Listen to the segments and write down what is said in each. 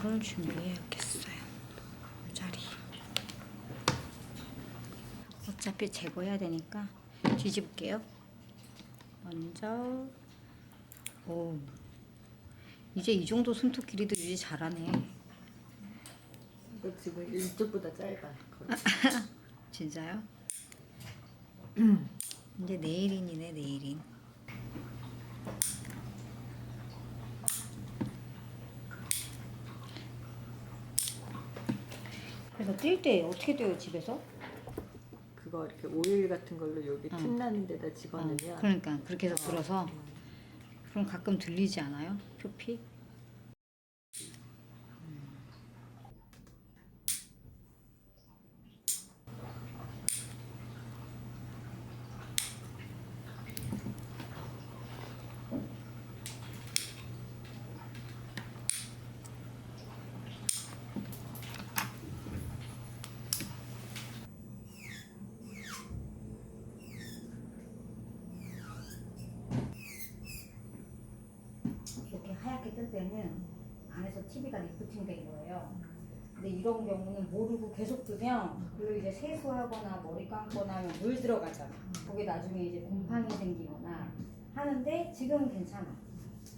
이거를 준비해야겠어요. 모자리. 어차피 제거해야 되니까 뒤집을게요. 먼저 오 이제 이 정도 손톱 길이도 유지 잘하네. 이거 지금 이쪽보다 짧아. 진짜요? 이제 네일인이네 네일인. 뛸때 어떻게 떼요 집에서? 그거 이렇게 오일 같은 걸로 여기 응. 틈 나는 데다 어, 집어넣으면 그러니까 그렇게 해서 불어서 그럼 가끔 들리지 않아요? 표피? 뜰 때는 안에서 TV가 리프팅 된 거예요. 근데 이런 경우는 모르고 계속 뜨면 그리고 이제 세수하거나 머리 감거나 하면 물 들어가잖아. 거기 나중에 이제 곰팡이 생기거나 하는데 지금은 괜찮아.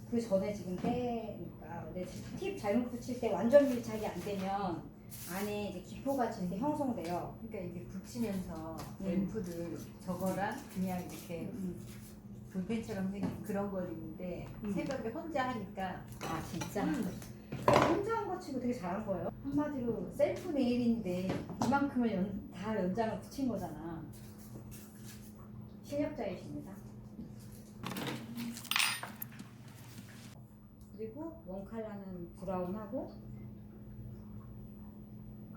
그 전에 지금 때니까. 근데 팁 잘못 붙일 때 완전 밀착이 안 되면 안에 이제 기포가 이렇게 형성돼요. 그러니까 이게 붙이면서 음. 앰프를 저거랑 그냥 이렇게 음. 볼펜처럼 생긴 그런 걸 있는데 음. 새벽에 혼자 하니까 아 진짜? 음. 혼자 한 거 치고 되게 잘한 거예요. 한마디로 셀프 네일인데 이만큼을 연, 다 연장을 붙인 거잖아. 실력자이십니다. 그리고 원 컬러는 브라운하고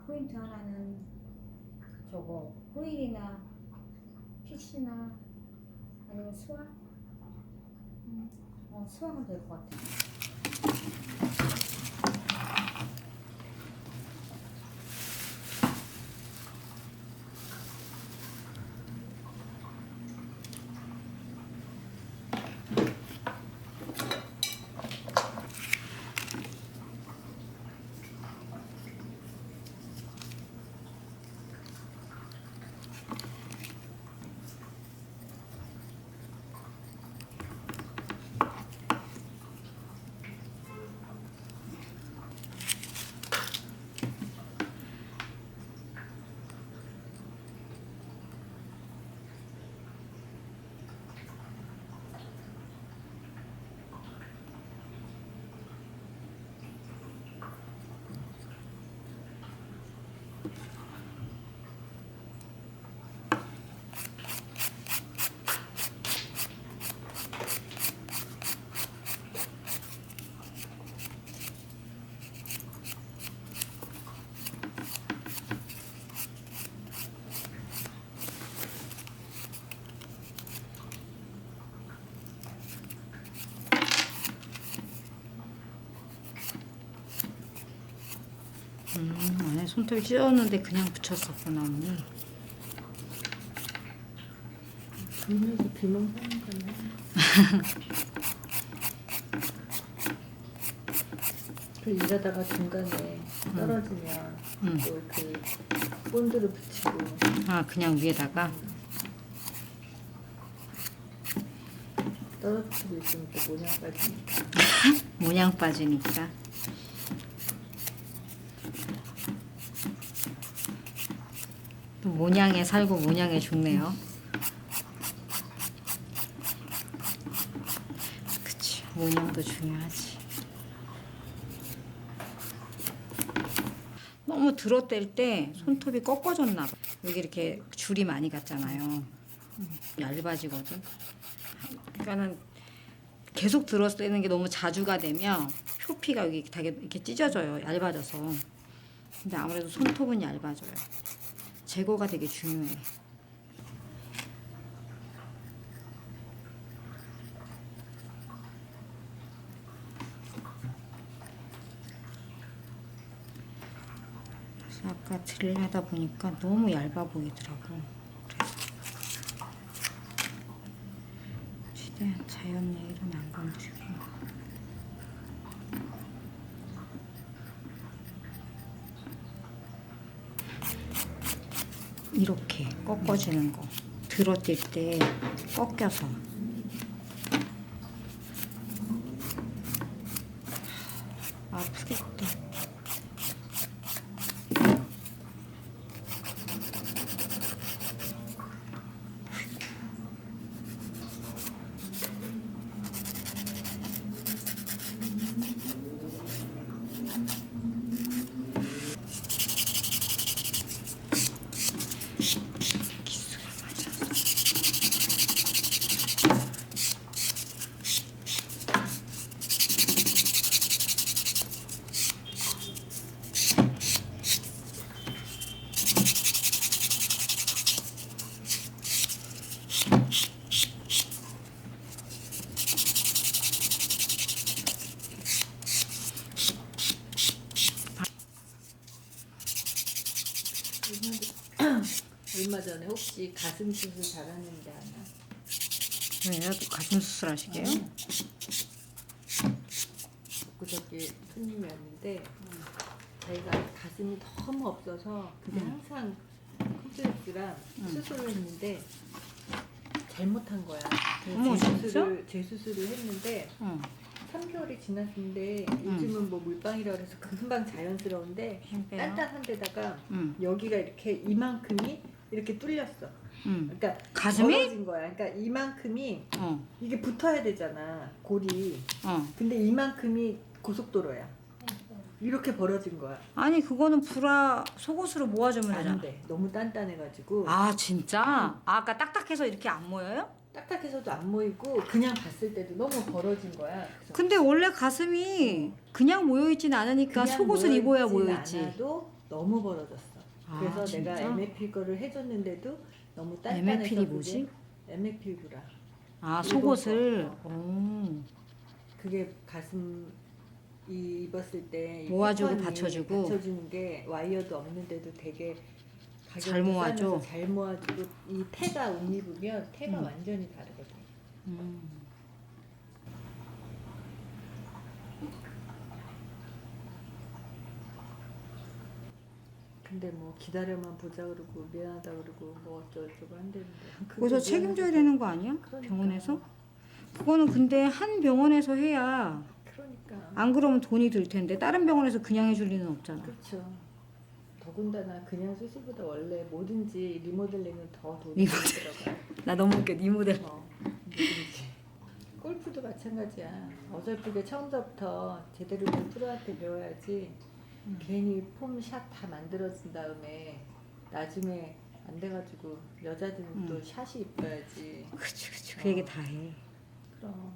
포인트 하나는 저거 호일이나 픽시나 아니면 수학? 음, 어, 수학은 될것 같아. 음, 안에 손톱이 찢었는데 그냥 붙였었구나 언니. 불면서 비만 하는 거네. 그 이러다가 중간에 떨어지면 음. 또그 본드를 붙이고 아 그냥 위에다가 떨어뜨리고 있으면 또 모양 빠지니까 모양 빠지니까. 또 모양에 살고 모양에 죽네요. 그치 모양도 중요하지. 너무 들어뗄 때 손톱이 꺾어졌나 봐. 여기 이렇게 줄이 많이 갔잖아요. 얇아지거든. 그러니까는 계속 들어쓰는 게 너무 자주가 되면 표피가 여기 되게 이렇게 찢어져요. 얇아져서. 근데 아무래도 손톱은 얇아져요. 제거가 되게 중요해. 그래서 아까 드릴 하다 보니까 너무 얇아 보이더라고. 최대한 자연 네일은 안 건드리고 이렇게 꺾어지는 거. 들어뛸 때 꺾여서 아프겠다 전에 혹시 가슴 수술 잘하는데 아나? 왜요? 또 가슴 수술 하시게요? 그저께 손님이 왔는데 자기가 가슴이 너무 없어서 그게 음. 항상 컴플렉스랑 음. 수술을 했는데 잘못한 거야. 그래서 어머, 재수술을 재수술을 했는데 응 3개월이 지났는데 음. 요즘은 뭐 물방이라고 해서 금방 자연스러운데 빼요? 단단한 데다가 응 여기가 이렇게 이만큼이 이렇게 뚫렸어. 응 그러니까 가슴이? 벌어진 거야. 그러니까 이만큼이 어, 이게 붙어야 되잖아. 골이. 어. 근데 이만큼이 고속도로야. 이렇게 벌어진 거야. 아니 그거는 브라 속옷으로 모아주면 안 되잖아 돼. 너무 단단해가지고 아 진짜? 아, 아까 딱딱해서 이렇게 안 모여요? 딱딱해서도 안 모이고 그냥 봤을 때도 너무 벌어진 거야. 그래서 근데 원래 가슴이 그냥 모여있진 않으니까 그냥 속옷을 입어야 모여있진 모여있지 않아도 너무 벌어졌어. 아, 그래서? 내가 MFP 거를 해줬는데도 너무 단단해서 MFP이 뭐지? MFP 브라. 아 속옷을 거. 오. 그게 가슴 이 입었을 때 모아주고 패턴이 받쳐주고. 받쳐주는 게 와이어도 없는데도 되게 가격도 잘 모아줘. 싸면서 잘 모아주고 이 태가 옷 입으면 태가 음. 완전히 다르거든. 음. 근데 뭐 기다려만 보자 그러고 미안하다 그러고 뭐 어쩌고저쩌고 한다는데 그게 거기서 책임져야 되는 거 아니야? 그러니까. 병원에서? 그거는 근데 한 병원에서 해야 그러니까 안 그러면 돈이 들 텐데 다른 병원에서 그냥 해줄 리는 없잖아 그렇죠. 더군다나 그냥 수술보다 원래 뭐든지 리모델링은 더 돈이 리모델. 들어가. 나 너무 웃겨 네 모델 어, 뭐든지. 골프도 마찬가지야. 어설프게 처음부터 제대로 된 프로한테 배워야지. 음. 괜히 폼샷 다 만들어진 다음에 나중에 안 돼가지고 여자들은 음. 또 샷이 이뻐야지. 그치 그치 그 얘기 다 해 그럼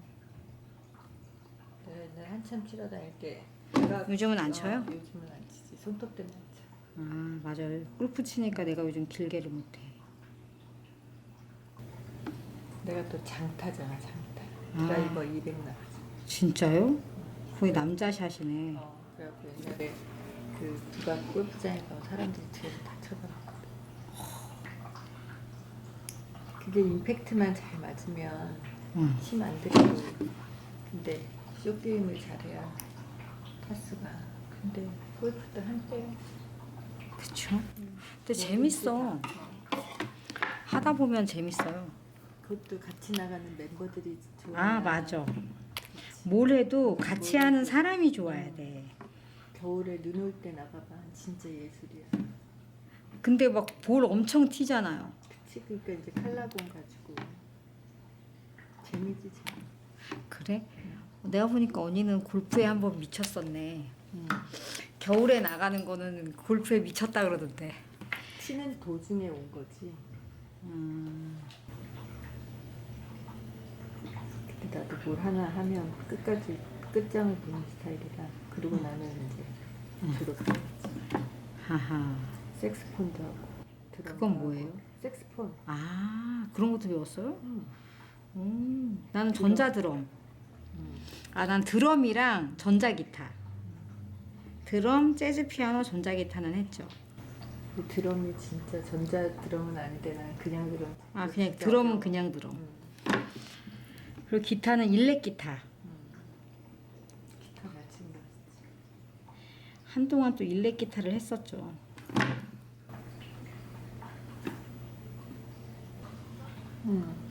내가 옛날에 한참 치러 다닐 때 내가 요즘은 안 어, 쳐요? 요즘은 안 치지. 손톱 때문에 안 쳐. 아 맞아요 골프 치니까 내가 요즘 길게를 못해 내가 또 장타잖아 장타. 아. 드라이버 200 나가지. 진짜요? 거의 남자 샷이네 어, 그래갖고 옛날에 그 누가 골프장에 가면 사람들이 뒤에서 다 쳐다봤거든. 그게 임팩트만 잘 맞으면 응. 힘안 들이고 근데 쇼게임을 잘해야 타수가 근데 골프도 한때. 그쵸? 근데 재밌어. 하다 보면 재밌어요. 그것도 같이 나가는 멤버들이 좋아 아 맞아. 뭘 해도 같이 하는 사람이 좋아야 돼 겨울에 눈 올 때 나가봐. 진짜 예술이야. 근데 막 볼 엄청 튀잖아요. 그치? 그러니까 이제 칼라본 가지고. 재미지 재미 그래? 내가 보니까 언니는 골프에 한번 미쳤었네. 음. 겨울에 나가는 거는 골프에 미쳤다 그러던데. 치는 도중에 온 거지. 음, 근데 나도 뭘 하나 하면 끝까지 끝장을 보는 스타일이라. 그러고 나는 이제 음. 졸업했지. 하하 색스폰도 하고. 드럼도 그건 하고. 뭐예요? 색스폰. 아 그런 것도 배웠어요? 음. 음, 나는 전자드럼 음. 아난 드럼이랑 전자기타 드럼, 재즈 피아노, 전자기타는 했죠 그 드럼이 진짜 전자 드럼은 아닌데 난 그냥 드럼. 아 그냥 진짜 드럼은 어려워. 그냥 드럼 음. 그리고 기타는 일렉. 기타 한동안 또 일렉 기타를 했었죠. 음.